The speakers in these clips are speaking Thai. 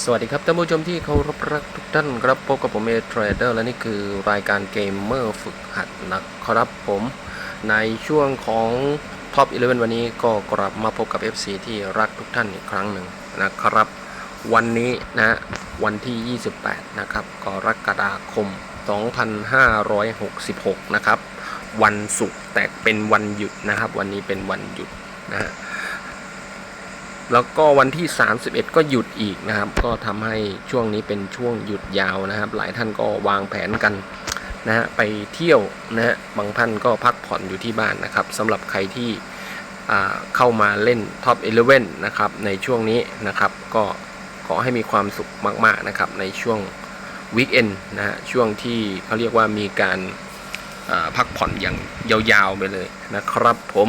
สวัสดีครับท่านผู้ชมที่เคารพรักทุกท่านครับพบกับผมเอเทรดเดอร์และนี่คือรายการเกมเมอร์ฝึกหัดนะครับผมในช่วงของท็อป11 วันนี้ก็กลับมาพบกับ FC ที่รักทุกท่านอีกครั้งหนึ่งนะครับ วันนี้นะวันที่ 28 นะครับกรกฎาคม 2566 นะครับ วันศุกร์แต่เป็นวันหยุดนะครับ วันนี้เป็นวันหยุดนะฮะ แล้วก็วันที่ 31 ก็หยุดอีกนะครับ ก็ทำให้ช่วงนี้เป็นช่วงหยุดยาวนะครับ หลายท่านก็วางแผนกันนะฮะไปเที่ยวนะฮะบางท่านก็พักผ่อนอยู่ที่บ้านนะครับสำหรับใครที่เข้ามาเล่น Top 11นะครับในช่วงนี้นะครับ ก็ขอให้มีความสุขมาก ๆนะครับ ในช่วงวีคเอนนะฮะช่วงที่เขาเรียกว่ามีการพักผ่อนอย่างยาวๆไปเลยนะครับผม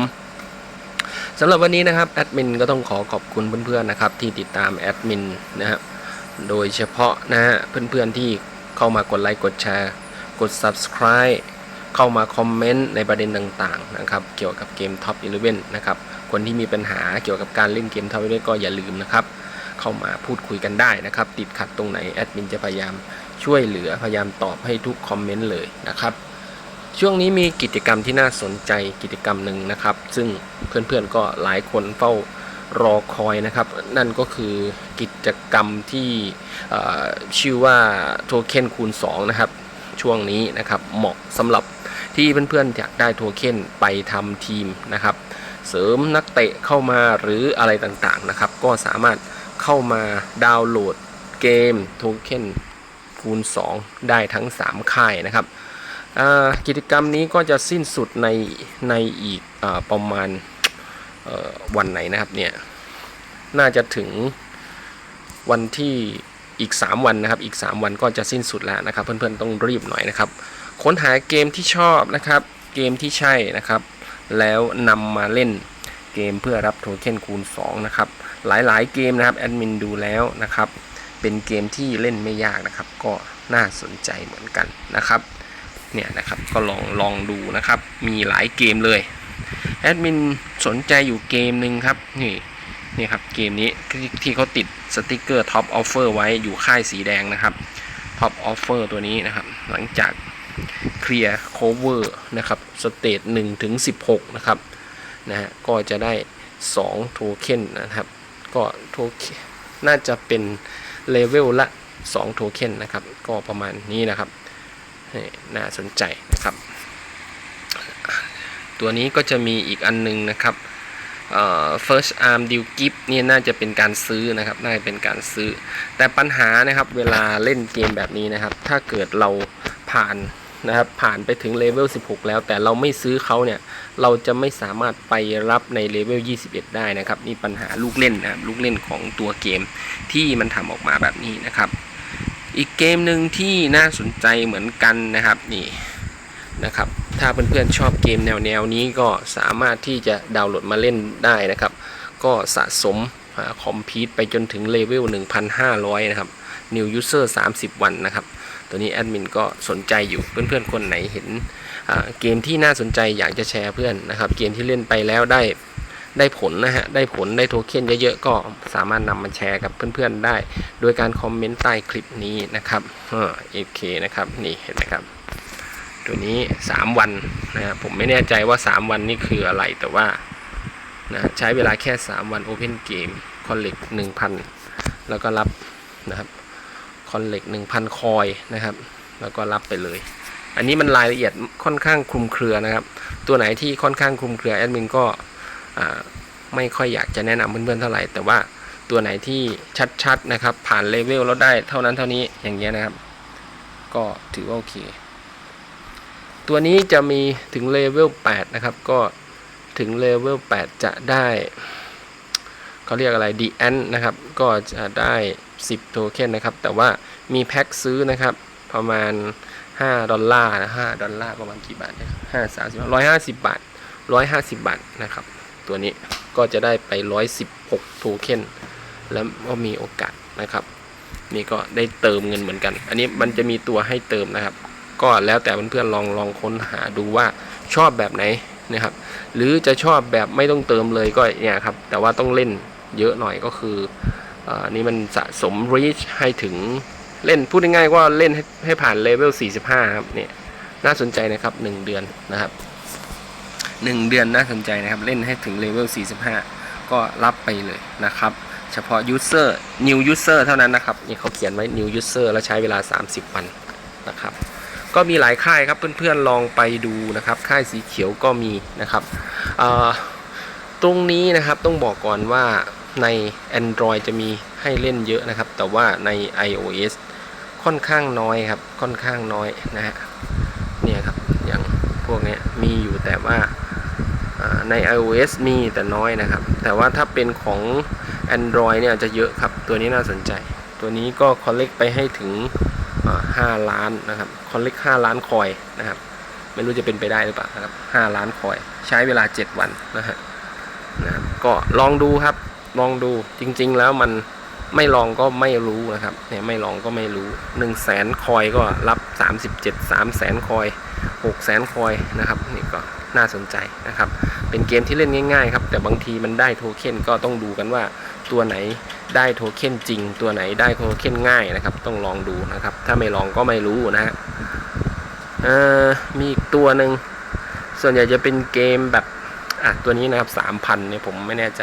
สำหรับวันนี้นะครับแอดมินก็ต้องขอขอบคุณเพื่อนๆนะครับที่ติดตามแอดมินนะครับโดยเฉพาะนะฮะเพื่อนๆที่เข้ามากดไลค์กดแชร์ กด subscribe เข้ามาคอมเมนต์ในประเด็นต่างๆนะครับเกี่ยวกับเกม Top 11นะครับคนที่มีปัญหาเกี่ยวกับการเล่นเกม Top 11ก็อย่าลืมนะครับเข้ามาพูดคุยกันได้นะครับติดขัดตรงไหนแอดมินจะพยายามช่วยเหลือพยายามตอบให้ทุกคอมเมนต์เลยนะครับ ช่วงนี้มีกิจกรรมที่น่าสนใจกิจกรรมหนึ่งนะครับ ซึ่งเพื่อนๆก็หลายคนเฝ้ารอคอยนะครับ นั่นก็คือกิจกรรมที่ชื่อว่าโทเค็นคูณ2นะครับ ช่วงนี้นะครับเหมาะสำหรับที่เพื่อนๆอยากได้โทเค็นไปทำทีมนะครับ เสริมนักเตะเข้ามาหรืออะไรต่างๆนะครับ ก็สามารถเข้ามาดาวน์โหลดเกมโทเค็นคูณ 2 ได้ทั้ง 3 ค่ายนะครับ กิจกรรมนี้ก็จะสิ้นสุดในในอีกอประมาณวันไหนนะครับเนี่ยน่าจะถึงวันที่อีก 3 วันนะครับ อีก 3 วันก็จะสิ้นสุดแล้วนะครับ เพื่อนๆต้องรีบหน่อยนะครับ ค้นหาเกมที่ชอบนะครับ เกมที่ใช่นะครับ แล้วนำมาเล่นเกมเพื่อรับโทเค็นคูณ2นะครับ หลายๆเกมนะครับแอดมินดูแล้วนะครับ เป็นเกมที่เล่นไม่ยากนะครับ ก็น่าสนใจเหมือนกันนะครับ เนี่ยนะครับก็ลองลองดูนะครับ มีหลายเกมเลยแอดมินสนใจอยู่เกมหนึ่งครับนี่นี่ครับเกมนี้ที่ที่เขาติดสติกเกอร์ท็อปออฟเฟอร์ไว้อยู่ค่ายสีแดงนะครับท็อปออฟเฟอร์ตัวนี้นะครับ หลังจากเคลียร์โคเวอร์นะครับสเตจ1ถึง16นะครับนะฮะก็จะได้2โทเค็นนะครับ ก็โทเค็นน่าจะเป็นเลเวลละ2โทเค็นนะครับ ก็ประมาณนี้นะครับ น่าสนใจนะครับ ตัวนี้ก็จะมีอีกอันหนึงนะครับ first arm deal gift นี่น่าจะเป็นการซื้อนะครับ น่าจะเป็นการซื้อ แต่ปัญหานะครับเวลาเล่นเกมแบบนี้นะครับ ถ้าเกิดเราผ่านนะครับ ผ่านไปถึงเลเวล 16 แล้ว แต่เราไม่ซื้อเขาเนี่ย เราจะไม่สามารถไปรับในเลเวล 21 ได้นะครับ นี่ปัญหาลูกเล่นนะครับ ลูกเล่นของตัวเกมที่มันทำออกมาแบบนี้นะครับ อีกเกมหนึ่งที่น่าสนใจเหมือนกันนะครับนี่นะครับ ถ้าเพื่อนๆชอบเกมแนวแนวๆนี้ก็สามารถที่จะดาวน์โหลดมาเล่นได้นะครับ ก็สะสมคอมพิวไปจนถึงเลเวล 1,500 นะครับ New User 30 วันนะครับ ตัวนี้แอดมินก็สนใจอยู่เพื่อนๆ คนไหนเห็นเกมที่น่าสนใจอยากจะแชร์เพื่อนนะครับ เกมที่เล่นไปแล้วได้ ได้ผลนะฮะ ได้ผลได้โทเค็นเยอะๆ ก็สามารถนำมาแชร์กับเพื่อนๆได้ โดยการคอมเมนต์ใต้คลิปนี้นะครับเออเคนะครับ นี่เห็นไหมครับ ตัวนี้ 3 วันนะครับผมไม่แน่ใจว่า 3 วันนี่คืออะไรแต่ว่านะใช้เวลาแค่ 3 วัน Open Game Collect 1,000 แล้วก็รับนะครับ Collect 1,000 คอยนะครับ แล้วก็รับไปเลยอันนี้มันรายละเอียดค่อนข้างคลุมเครือนะครับ ตัวไหนที่ค่อนข้างคลุมเครือแอดมินก็ ไม่ค่อยอยากจะแนะนำเพื่อนๆเท่าไหร่ แต่ว่าตัวไหนที่ชัดๆนะครับ ผ่านเลเวลแล้วได้เท่านั้นเท่านี้อย่างเงี้ยนะครับ ก็ถือว่าโอเค ตัวนี้จะมีถึงเลเวล8นะครับ ก็ถึงเลเวล8จะได้เขาเรียกอะไร d ีแอนนะครับ ก็จะได้ 10 โทเค็นนะครับ แต่ว่ามีแพ็คซื้อนะครับ ประมาณ 5 ดอลลาร์นะ5ดอลลาร์ประมาณกี่บาทเนี่ยห้าสามสิบร้อยห้าสิบบาทร้อยห้าสิบบาทนะครับ ตัวนี้ก็จะได้ไป 116 โทเค็นแล้วก็มีโอกาสนะครับ นี่ก็ได้เติมเงินเหมือนกัน อันนี้มันจะมีตัวให้เติมนะครับ ก็แล้วแต่เพื่อนๆลองลองค้นหาดูว่าชอบแบบไหนนะครับ หรือจะชอบแบบไม่ต้องเติมเลยก็เนี่ยครับ แต่ว่าต้องเล่นเยอะหน่อยก็คืออ่อนี่มันสะสม reach ให้ถึงเล่นพูดง่ายๆว่าเล่นให้ให้ผ่านเลเวล45 ครับเนี่ยน่าสนใจนะครับ 1 เดือนนะครับ 1 เดือนน่าสนใจนะครับ เล่นให้ถึงเลเวล 45 ก็รับไปเลยนะครับ เฉพาะ user new user เท่านั้นนะครับ นี่เขาเขียนไว้ new user แล้วใช้เวลา 30 วันนะครับ ก็มีหลายค่ายครับเพื่อนๆลองไปดูนะครับ ค่ายสีเขียวก็มีนะครับตรงนี้นะครับต้องบอกก่อนว่าใน Android จะมีให้เล่นเยอะนะครับ แต่ว่าใน iOS ค่อนข้างน้อยครับ ค่อนข้างน้อยนะฮะเนี่ยครับอย่างพวกนี้มีอยู่แต่ว่า ใน iOS มีแต่น้อยนะครับ แต่ว่าถ้าเป็นของ Android เนี่ยจะเยอะครับ ตัวนี้น่าสนใจ ตัวนี้ก็ collect ไปให้ถึงห้าล้านนะครับ คอนเลกห้าล้านคอยนะครับ ไม่รู้จะเป็นไปได้หรือเปล่านะครับห้าล้านคอย ใช้เวลา 7 วันนะฮะนะครับก็ลองดูครับ ลองดู จริงๆแล้วมันไม่ลองก็ไม่รู้นะครับ เนี่ยไม่ลองก็ไม่รู้1นึ่งแสนคอยก็รับ 37 3แสนคอย6แสนคอยนะครับ นี่ก็ น่าสนใจนะครับ เป็นเกมที่เล่นง่ายๆครับแต่บางทีมันได้โทเค็นก็ต้องดูกันว่าตัวไหนได้โทเค็นจริง ตัวไหนได้โทเค็นง่ายนะครับ ต้องลองดูนะครับ ถ้าไม่ลองก็ไม่รู้นะฮะเอ่อมีอีกตัวหนึ่งส่วนใหญ่จะเป็นเกมแบบอะตัวนี้นะครับสามพันเนี่ยผมไม่แน่ใจ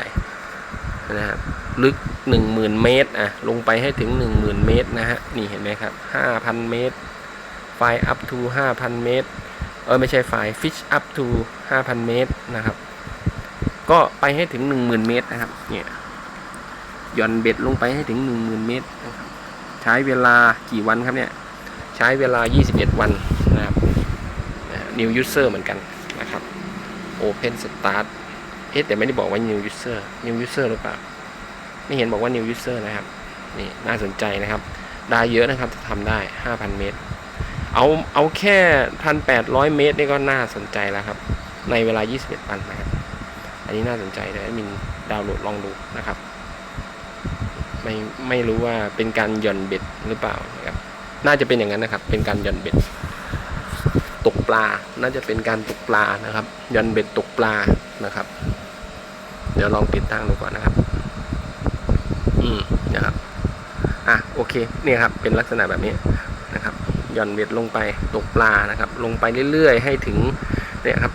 นะครับลึก 10,000 เมตรอะลงไปให้ถึง 10,000 เมตรนะฮะนี่เห็นไหมครับ 5,000 เมตร ไฟ up to 5,000 เมตร เออไม่ใช่ไฟ fish up to 5,000 เมตรนะครับ ก็ไปให้ถึง 10,000 เมตรนะครับเนี่ยหย่อนเบ็ดลงไปให้ถึง 10,000 เมตรนะครับใช้เวลากี่วันครับเนี่ย ใช้เวลา 21 วันนะครับ new user เหมือนกันนะครับ open start เอ๊ะแต่ไม่ได้บอกว่า new user new user หรือเปล่า ไม่เห็นบอกว่า new user นะครับ นี่น่าสนใจนะครับ ได้เยอะนะครับจะทำได้ 5,000 เมตร เอาเอาแค่1,800เมตรนี่ก็น่าสนใจแล้วครับ ในเวลา 21วันนะครับ อันนี้น่าสนใจเดี๋ยวมินดาวน์โหลดลองดูนะครับ ไม่ไม่รู้ว่าเป็นการหย่อนเบ็ดหรือเปล่านะครับ น่าจะเป็นอย่างนั้นนะครับ เป็นการหย่อนเบ็ด ตกปลา น่าจะเป็นการตกปลานะครับหย่อนเบ็ดตกปลานะครับ เดี๋ยวลองติดตั้งดูก่อนนะครับ อืมนะครับ อะโอเค เนี่ยครับ เป็นลักษณะแบบนี้ หย่อนเบ็ดลงไปตกปลานะครับ ลงไปเรื่อยๆ ให้ถึงเนี่ยครับ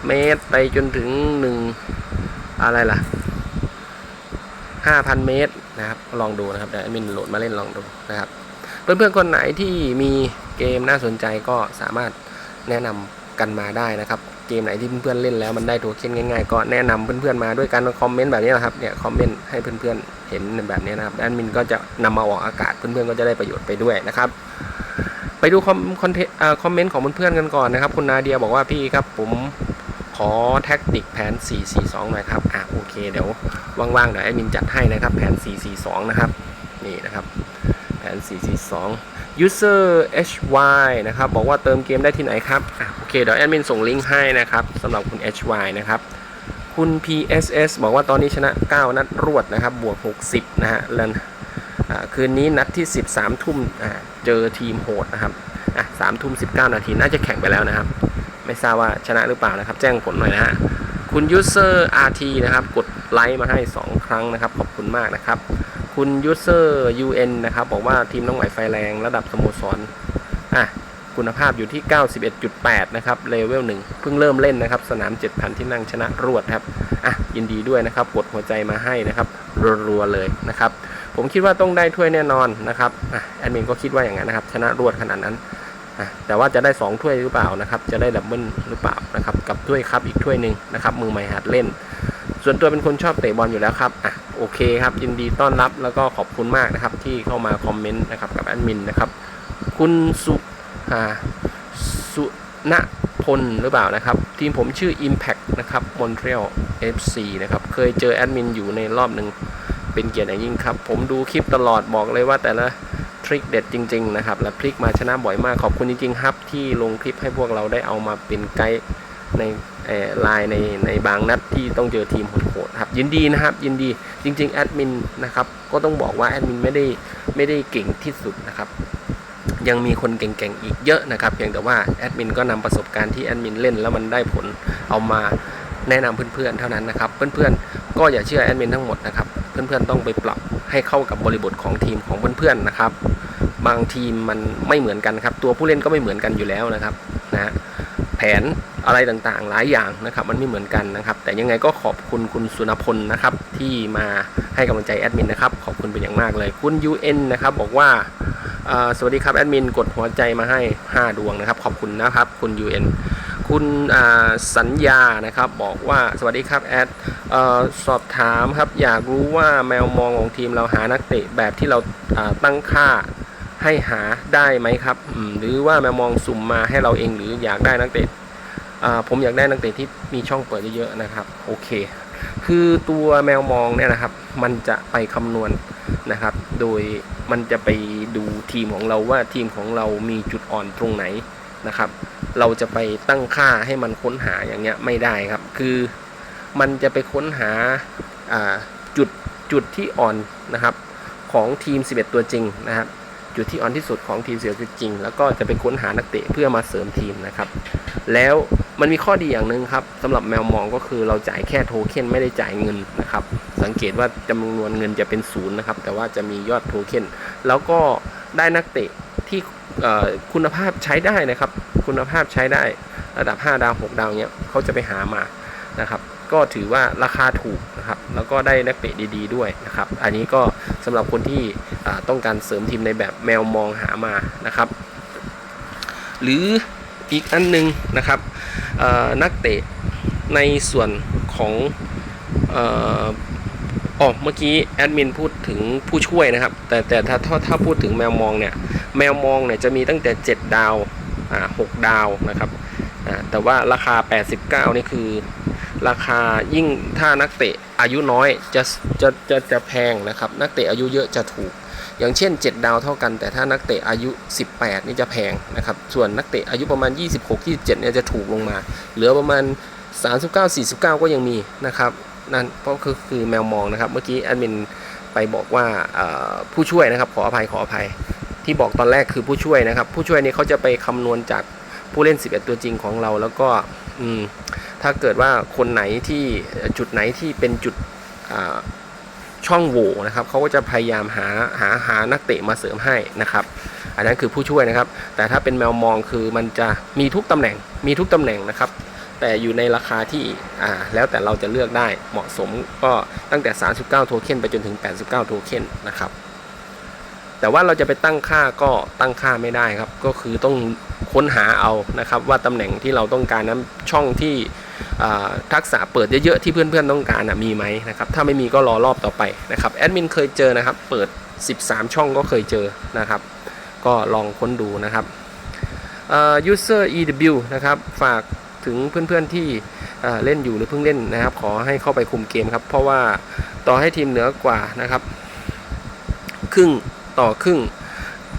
40 เมตร ไปจนถึง 1 อะไรล่ะ 5,000 เมตรนะครับ ลองดูนะครับเดี๋ยวมินโหลดมาเล่นลองดูนะครับ เพื่อนๆคนไหนที่มีเกมน่าสนใจก็สามารถแนะนำกันมาได้นะครับ เกมไหนที่เพื่อนๆเล่นแล้วมันได้โทเค็นง่ายๆ ก็แนะนำเพื่อนๆมาด้วยการคอมเมนต์แบบนี้นะครับเนี่ยคอมเมนต์ให้เพื่อนๆเห็นแบบนี้นะครับแอดมินก็จะนำมาออกอากาศเพื่อนๆก็จะได้ประโยชน์ไปด้วยนะครับ ไปดูคอมคอนเทนต์คอมเมนต์ของเพื่อนๆกันก่อนนะครับ คุณนาเดียบอกว่าพี่ครับผมขอแท็กติกแผน 442 หน่อยครับ อะโอเค เดี๋ยวว่างๆเดี๋ยวแอดมินจัดให้นะครับ แผน 442 นะครับ นี่นะครับ แผน 442 user hy นะครับ บอกว่าเติมเกมได้ที่ไหนครับ อะโอเค เดี๋ยวแอดมินส่งลิงก์ให้นะครับสำหรับคุณ hy นะครับ คุณ pss บอกว่าตอนนี้ชนะ 9 นัดรวดนะครับ บวก 60 นะฮะแล้วอ่า คืนนี้นัดที่13ทุ่มอ่าเจอทีมโหดนะครับอะ3ทุ่ม19นาทีน่าจะแข่งไปแล้วนะครับ ไม่ทราบว่าชนะหรือเปล่านะครับ แจ้งผลหน่อยนะฮะคุณ user rt นะครับ กดไลค์มาให้ 2 ครั้งนะครับ ขอบคุณมากนะครับ คุณ user un นะครับ บอกว่าทีมน้องไหวไฟแรงระดับสโมสรอะคุณภาพอยู่ที่ 91.8 นะครับ เลเวล1เพิ่งเริ่มเล่นนะครับ สนาม 7,000 ที่นั่งชนะรวดครับ อะ ยินดีด้วยนะครับ กดหัวใจมาให้นะครับ รัวๆเลยนะครับ ผมคิดว่าต้องได้ถ้วยแน่นอนนะครับอะแอดมินก็คิดว่าอย่างนั้นนะครับ ชนะรวดขนาดนั้นอะแต่ว่าจะได้ 2 ถ้วยหรือเปล่านะครับ จะได้ดับเบิลหรือเปล่านะครับ กับถ้วยครับอีกถ้วยหนึ่งนะครับ มือใหม่หัดเล่น ส่วนตัวเป็นคนชอบเตะบอลอยู่แล้วครับอะโอเคครับ ยินดีต้อนรับแล้วก็ขอบคุณมากนะครับ ที่เข้ามาคอมเมนต์นะครับกับแอดมินนะครับ คุณสุอ่าสุณพลหรือเปล่านะครับ ทีมผมชื่อ Impact นะครับ Montreal FC นะครับ เคยเจอแอดมินอยู่ในรอบหนึ่ง เป็นเกียรติอย่างยิ่งครับ ผมดูคลิปตลอดบอกเลยว่าแต่ละทริคเด็ดจริง ๆ นะครับ และพลิกมาชนะบ่อยมากขอบคุณจริง ๆ ครับ ที่ลงคลิปให้พวกเราได้เอามาเป็นไกด์ในไลน์ในในบางนัดที่ต้องเจอทีมโหดๆครับ ยินดีนะครับ ยินดีจริง ๆ แอดมินนะครับ ก็ต้องบอกว่าแอดมินไม่ได้ไม่ได้เก่งที่สุดนะครับ ยังมีคนเก่งๆอีกเยอะนะครับเพียงแต่ว่าแอดมินก็นำประสบการณ์ที่แอดมินเล่นแล้วมันได้ผลเอามาแนะนำเพื่อนๆเท่านั้นนะครับ เพื่อนๆ ก็อย่าเชื่อแอดมินทั้งหมดนะครับเพื่อนๆต้องไปปรับให้เข้ากับบริบทของทีมของเพื่อนๆนะครับ บางทีมมันไม่เหมือนกันครับ ตัวผู้เล่นก็ไม่เหมือนกันอยู่แล้วนะครับนะฮะแผนอะไรต่างๆ หลายอย่างนะครับ มันไม่เหมือนกันนะครับ แต่ยังไงก็ขอบคุณคุณสุนพลนะครับ ที่มาให้กำลังใจแอดมินนะครับ ขอบคุณเป็นอย่างมากเลยคุณ UN นะครับบอกว่าสวัสดีครับแอดมินกดหัวใจมาให้ 5 ดวงนะครับ ขอบคุณนะครับคุณ UN คุณสัญญานะครับบอกว่าสวัสดีครับแอด สอบถามครับอยากรู้ว่าแมวมองของทีมเราหานักเตะแบบที่เราตั้งค่าให้หาได้ไหมครับหรือว่าแมวมองสุ่มมาให้เราเองหรืออยากได้นักเตะผมอยากได้นักเตะที่มีช่องเปิดเยอะๆนะครับโอเค คือตัวแมวมองเนี่ยนะครับ มันจะไปคำนวณนะครับ โดยมันจะไปดูทีมของเราว่าทีมของเรามีจุดอ่อนตรงไหนนะครับ เราจะไปตั้งค่าให้มันค้นหาอย่างเงี้ยไม่ได้ครับ คือ มันจะไปค้นหาาจุดจุดที่อ่อนนะครับของทีม 11 ตัวจริงนะครับจุดที่อ่อนที่สุดของทีมเสือคือจริง แล้วก็จะไปค้นหานักเตะเพื่อมาเสริมทีมนะครับ แล้วมันมีข้อดีอย่างหนึ่งครับสำหรับแมวมองก็คือเราจ่ายแค่โทเค็นไม่ได้จ่ายเงินนะครับ สังเกตว่าจำนวนเงินจะเป็นศูนย์นะครับ แต่ว่าจะมียอดโทเค็นแล้วก็ได้นักเตะที่คุณภาพใช้ได้นะครับ คุณภาพใช้ได้ระดับ 5 ดาว 6 ดาวเนี้ยเขาจะไปหามานะครับ ก็ถือว่าราคาถูกนะครับ แล้วก็ได้นักเตะดี ๆ ด้วยนะครับ อันนี้ก็สำหรับคนที่ต้องการเสริมทีมในแบบแมวมองหามานะครับ หรืออีกอันหนึงนะครับนักเตะในส่วนของอ๋อเมื่อกี้แอดมินพูดถึงผู้ช่วยนะครับ แต่แต่ถ้าถ้าถ้าพูดถึงแมวมองเนี่ย แมวมองเนี่ยจะมีตั้งแต่ 7 ดาวอ่า6ดาวนะครับอ่าแต่ว่าราคา 89 นี่คือ ราคายิ่งถ้านักเตะอายุน้อยจะจะจะจะแพงนะครับ นักเตะอายุเยอะจะถูก อย่างเช่น 7 ดาวเท่ากัน แต่ถ้านักเตะอายุ 18 นี่จะแพงนะครับ ส่วนนักเตะอายุประมาณ 26 27 เนี่ยจะถูกลงมา เหลือประมาณ 39 49 ก็ยังมีนะครับนั่นก็คือคือแมวมองนะครับ เมื่อกี้แอดมินไปบอกว่าผู้ช่วยนะครับขออภัยขออภัย ที่บอกตอนแรกคือผู้ช่วยนะครับ ผู้ช่วยนี่เขาจะไปคำนวณจากผู้เล่น 11 ตัวจริงของเราแล้วก็ อืมถ้าเกิดว่าคนไหนที่จุดไหนที่เป็นจุดช่องโหว่นะครับเขาก็จะพยายามหาหาหานักเตะมาเสริมให้นะครับ อันนั้นคือผู้ช่วยนะครับ แต่ถ้าเป็นแมวมองคือมันจะมีทุกตำแหน่งมีทุกตำแหน่งนะครับ แต่อยู่ในราคาที่อ่าแล้วแต่เราจะเลือกได้เหมาะสมก็ตั้งแต่ 39 โทเค็นไปจนถึง 89 โทเค็นนะครับ แต่ว่าเราจะไปตั้งค่าก็ตั้งค่าไม่ได้ครับ ก็คือต้องค้นหาเอานะครับ ว่าตำแหน่งที่เราต้องการนั้นช่องที่ทักษะเปิดเยอะๆที่เพื่อนๆต้องการมีไหมนะครับถ้าไม่มีก็รอรอบต่อไปนะครับแอดมินเคยเจอนะครับเปิด 13 ช่องก็เคยเจอนะครับ ก็ลองค้นดูนะครับ user EW นะครับฝากถึงเพื่อนๆที่เล่นอยู่หรือเพิ่งเล่นนะครับ ขอให้เข้าไปคุมเกมครับ เพราะว่าต่อให้ทีมเหนือกว่านะครับ ครึ่ง ต่อครึ่ง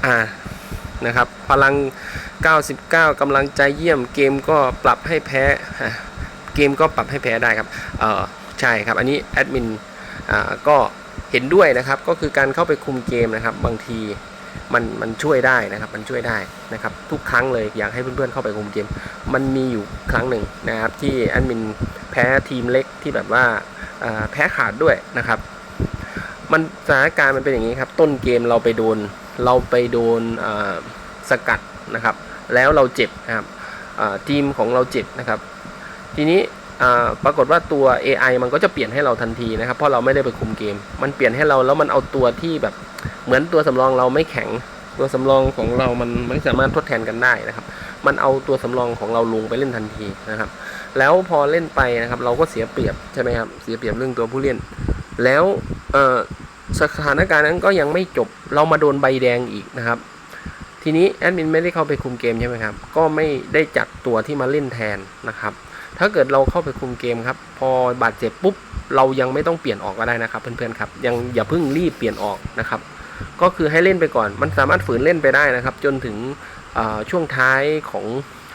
อ่านะครับ พลัง 99กำลังใจเยี่ยมเกมก็ปรับให้แพ้เกมก็ปรับให้แพ้ได้ครับเออใช่ครับ อันนี้แอดมินอ่าก็เห็นด้วยนะครับก็คือการเข้าไปคุมเกมนะครับ บางทีมันมันช่วยได้นะครับ มันช่วยได้นะครับ ทุกครั้งเลยอยากให้เพื่อนๆเข้าไปคุมเกม มันมีอยู่ครั้งหนึ่งนะครับ ที่แอดมินแพ้ทีมเล็กที่แบบว่าแพ้ขาดด้วยนะครับ มันสถานการณ์มันเป็นอย่างนี้ครับ ต้นเกมเราไปโดนเราไปโดนสกัดนะครับ แล้วเราเจ็บนะครับทีมของเราเจ็บนะครับ ทีนี้ปรากฏว่าตัว AI มันก็จะเปลี่ยนให้เราทันทีนะครับ เพราะเราไม่ได้ไปคุมเกม มันเปลี่ยนให้เราแล้วมันเอาตัวที่แบบเหมือนตัวสำรองเราไม่แข็ง ตัวสำรองของเรามันไม่สามารถทดแทนกันได้นะครับ มันเอาตัวสำรองของเราลงไปเล่นทันทีนะครับ แล้วพอเล่นไปนะครับ เราก็เสียเปรียบใช่ไหมครับเสียเปรียบเรื่องตัวผู้เล่น แล้วสถานการณ์นั้นก็ยังไม่จบเรามาโดนใบแดงอีกนะครับ ทีนี้แอดมินไม่ได้เข้าไปคุมเกมใช่ไหมครับ ก็ไม่ได้จัดตัวที่มาเล่นแทนนะครับ ถ้าเกิดเราเข้าไปคุมเกมครับ พอบาดเจ็บปุ๊บเรายังไม่ต้องเปลี่ยนออกก็ได้นะครับ เพื่อนๆครับยังอย่าเพิ่งรีบเปลี่ยนออกนะครับ ก็คือให้เล่นไปก่อน มันสามารถฝืนเล่นไปได้นะครับ จนถึงช่วงท้ายของ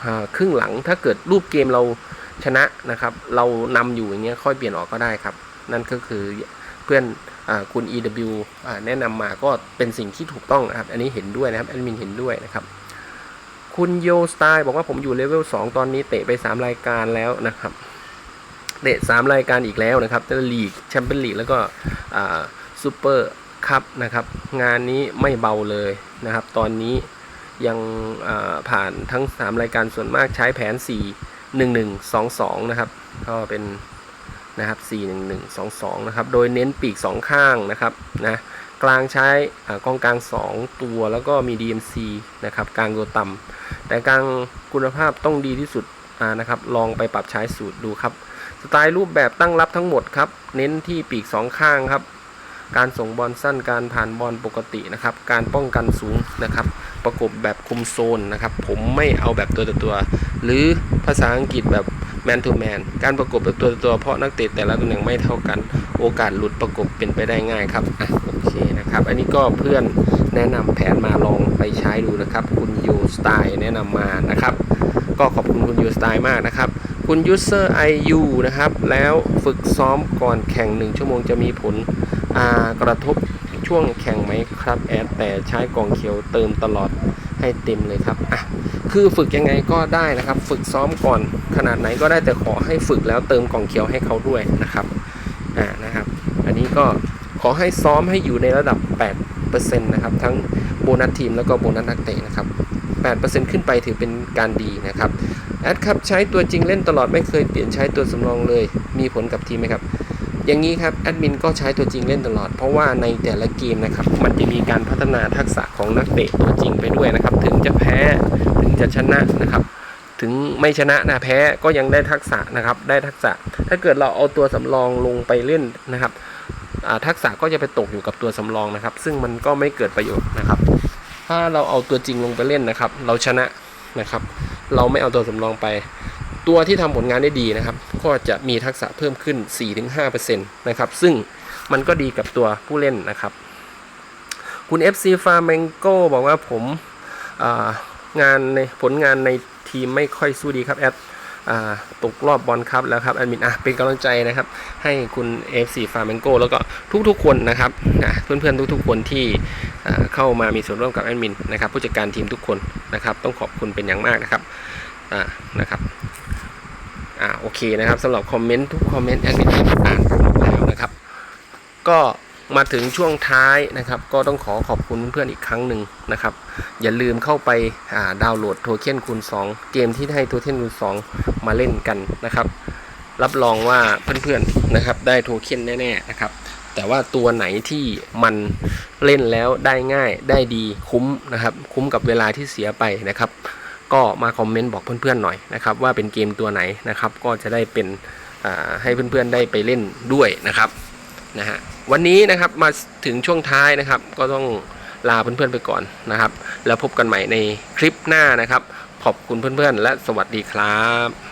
อครึ่งหลังถ้าเกิดรูปเกมเราชนะนะครับ เรานำอยู่อย่างเงี้ยค่อยเปลี่ยนออกก็ได้ครับ นั่นก็คือเพื่อนอคุณ EW แนะนำมาก็เป็นสิ่งที่ถูกต้องนะครับ อันนี้เห็นด้วยนะครับแอดมินเห็นด้วยนะครับ คุณโยสไตล์บอกว่าผมอยู่เลเวล2ตอนนี้เตะไป 3 รายการแล้วนะครับเตะ3รายการอีกแล้วนะครับทั้งลีกแชมเปี้ยนลีกแล้วก็ซูเปอร์ครับนะครับ งานนี้ไม่เบาเลยนะครับ ตอนนี้ยังผ่านทั้ง 3 รายการส่วนมากใช้แผน 4 1 1 2 2 นะครับ ก็เป็น นะครับ 4 1 1 2 2 นะครับ โดยเน้นปีก 2 ข้างนะครับนะกลางใช้อ่ากองกลาง 2 ตัวแล้วก็มี DMC นะครับกลางตัวต่ำแต่กลางคุณภาพต้องดีที่สุดนะครับลองไปปรับใช้สูตรดูครับสไตล์รูปแบบตั้งรับทั้งหมดครับ เน้นที่ปีก 2 ข้างครับ การส่งบอลสั้นการผ่านบอลปกตินะครับ การป้องกันสูงนะครับ ประกบแบบคุมโซนนะครับ ผมไม่เอาแบบตัวต่อตัว หรือภาษาอังกฤษแบบ แมน o ูแมนการประกบแบบตัวตัวเพราะนักเตะแต่ละตำแหน่งไม่เท่ากัน โอกาสหลุดประกบเป็นไปได้ง่ายครับอะโอเคนะครับ อันนี้ก็เพื่อนแนะนำแผนมาลองไปใช้ดูนะครับ คุณยูสไตล์แนะนำมานะครับ ก็ขอบคุณคุณยูสไตล์มากนะครับคุณ user IU นะครับ แล้วฝึกซ้อมก่อนแข่ง 1 ชั่วโมงจะมีผลอากระทบ ช่วงแข่งไหมครับแอดแต่ใช้กองเขียวเติมตลอดให้เต็มเลยครับอะคือฝึกยังไงก็ได้นะครับ ฝึกซ้อมก่อนขนาดไหนก็ได้แต่ขอให้ฝึกแล้วเติมกล่องเขียวให้เขาด้วยนะครับอ่านะครับ อันนี้ก็ขอให้ซ้อมให้อยู่ในระดับ 8%นะครับทั้งโบนัสทีมแล้วก็โบนัสนักเตะนะครับ 8%ขึ้นไปถือเป็นการดีนะครับแอดครับใช้ตัวจริงเล่นตลอดไม่เคยเปลี่ยนใช้ตัวสำรองเลย มีผลกับทีมไหมครับ อย่างนี้ครับแอดมินก็ใช้ตัวจริงเล่นตลอด เพราะว่าในแต่ละเกมนะครับ มันจะมีการพัฒนาทักษะของนักเตะตัวจริงไปด้วยนะครับ ถึงจะแพ้ถึงจะชนะนะครับ ถึงไม่ชนะนะแพ้ก็ยังได้ทักษะนะครับ ได้ทักษะ ถ้าเกิดเราเอาตัวสำรองลงไปเล่นนะครับทักษะก็จะไปตกอยู่กับตัวสำรองนะครับ ซึ่งมันก็ไม่เกิดประโยชน์นะครับ ถ้าเราเอาตัวจริงลงไปเล่นนะครับ เราชนะนะครับ เราไม่เอาตัวสำรองไป ตัวที่ทำผลงานได้ดีนะครับ ก็จะมีทักษะเพิ่มขึ้น 4-5%นะครับ ซึ่งมันก็ดีกับตัวผู้เล่นนะครับ คุณ FC f a r m a n g o บอกว่าผมางานในผลงานในทีมไม่ค่อยสู้ดีครับแอดอตกรอบบอลครับแล้วครับแอดมินอะเป็นกำลังใจนะครับ ให้คุณ FC f a r m a n g o แล้วก็ทุกๆคนนะครับนเพื่อนๆทุกๆคนที่เข้ามามีส่วนร่วมกับแอดมินนะครับ ผู้จัดการทีมทุกคนนะครับ ต้องขอบคุณเป็นอย่างมากนะครับนะครับ อ่าโอเคนะครับสำหรับคอมเมนต์ทุกคอมเมนต์แอดมินอ่านหมดแล้วนะครับ ก็มาถึงช่วงท้ายนะครับ ก็ต้องขอขอบคุณเพื่อนๆอีกครั้งหนึ่งนะครับ อย่าลืมเข้าไปอ่าดาวน์โหลดโทเค็นคูณ 2 เกมที่ให้โทเค็นคูณ 2 มาเล่นกันนะครับ รับรองว่าเพื่อนๆนะครับได้โทเค็นแน่ๆนะครับแต่ว่าตัวไหนที่มันเล่นแล้วได้ง่ายได้ดีคุ้มนะครับ คุ้มกับเวลาที่เสียไปนะครับ ก็มาคอมเมนต์บอกเพื่อนๆหน่อยนะครับว่าเป็นเกมตัวไหนนะครับ ก็จะได้เป็นให้เพื่อนๆได้ไปเล่นด้วยนะครับนะฮะวันนี้นะครับมาถึงช่วงท้ายนะครับ ก็ต้องลาเพื่อนๆไปก่อนนะครับ แล้วพบกันใหม่ในคลิปหน้านะครับ ขอบคุณเพื่อนๆ และสวัสดีครับ